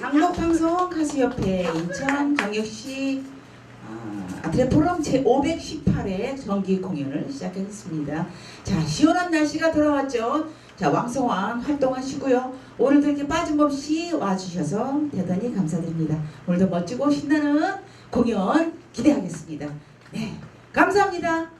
강북방송 가수협회 인천 정역시 아, 드레포럼 제518회 정기 공연을 시작하겠습니다. 자, 시원한 날씨가 돌아왔죠. 자, 왕성왕 활동하시고요. 오늘도 이렇게 빠짐없이 와주셔서 대단히 감사드립니다. 오늘도 멋지고 신나는 공연 기대하겠습니다. 네, 감사합니다.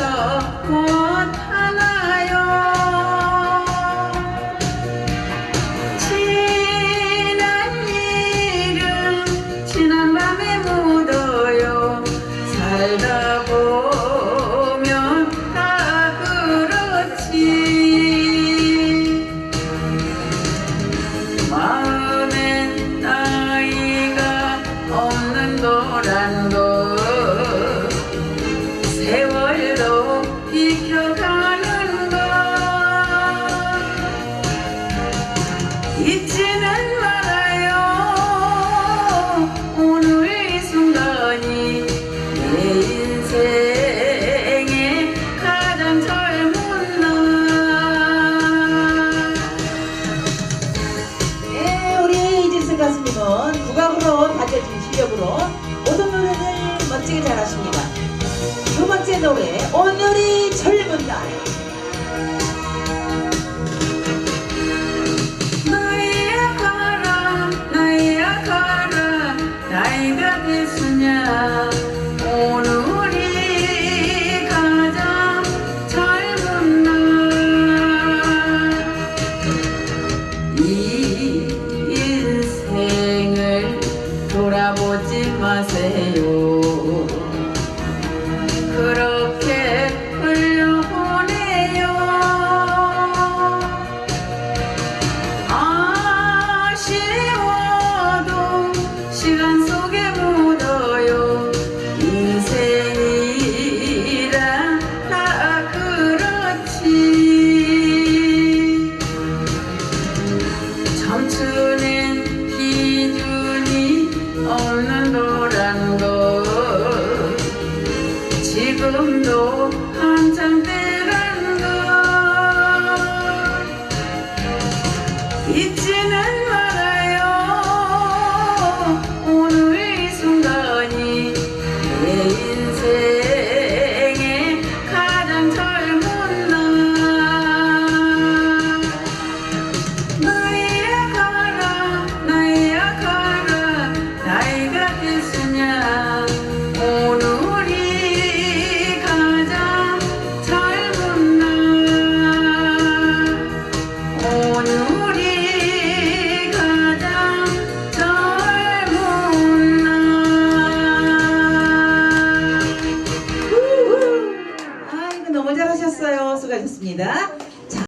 실력으로 잊지는 말아요. 오늘 이 순간이 dignidad